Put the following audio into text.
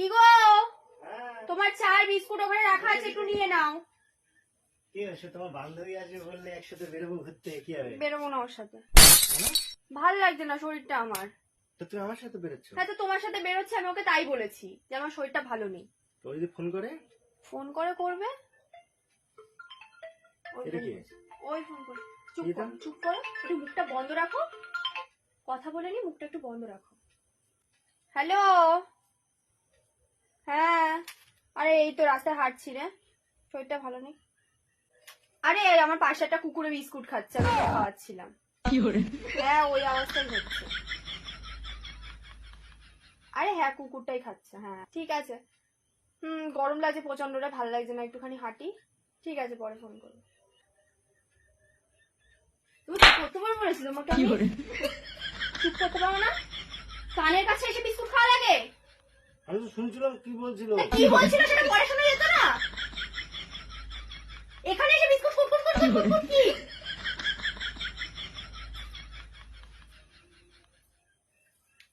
কি গো? হ্যাঁ, তোমার চার বিস্কুট ওখানে রাখা আছে একটু নিয়ে নাও। কি হয়েছে তোমার বান্ধবী আসবে বললে একসাথে বেরোবো ঘুরতে? কি হবে? বেরোবো না ওর সাথে? ভালো লাগছে না শরীরটা আমার। তো তুমি আমার সাথে বেরোচ্ছ? হ্যাঁ তো তোমার সাথে বেরোচ্ছে আমি ওকে তাই বলেছি যে আমার শরীরটা ভালো নেই। তো যদি ফোন করে? ফোন করে করবে? ওই এটা কি? ওই ফোন করে। চুপ করো চুপ করো। একটু মুখটা বন্ধ রাখো। কথা বলে নি মুখটা একটু বন্ধ রাখো। হ্যালো? হ্যাঁ এই তো রাস্তায় হাঁটছি রে। শরীরটা ভালো নেই। আরে আমার পাশে একটা কুকুরে বিস্কুট খাচ্ছে আমি খাওয়াচ্ছিলাম। হ্যাঁ ওই অবস্থাই হচ্ছে। আরে হ্যাঁ কুকুরটাই খাচ্ছে হ্যাঁ। ঠিক আছে। হুম গরম লাগছে প্রচণ্ড রে ভালো লাগছে না একটুখানি হাঁটি। ঠিক আছে পরে ফোন করব। তুমি চুপ করতে না? কানের কাছে এসে বিস্কুট খাওয়া লাগে? তো শুনছিলাম কি বলছিল। কি বলছিল সেটা পরে শোনা যেত না? এখানে এসে বিস্কুট ফুট ফুট ফুট ফুট কি?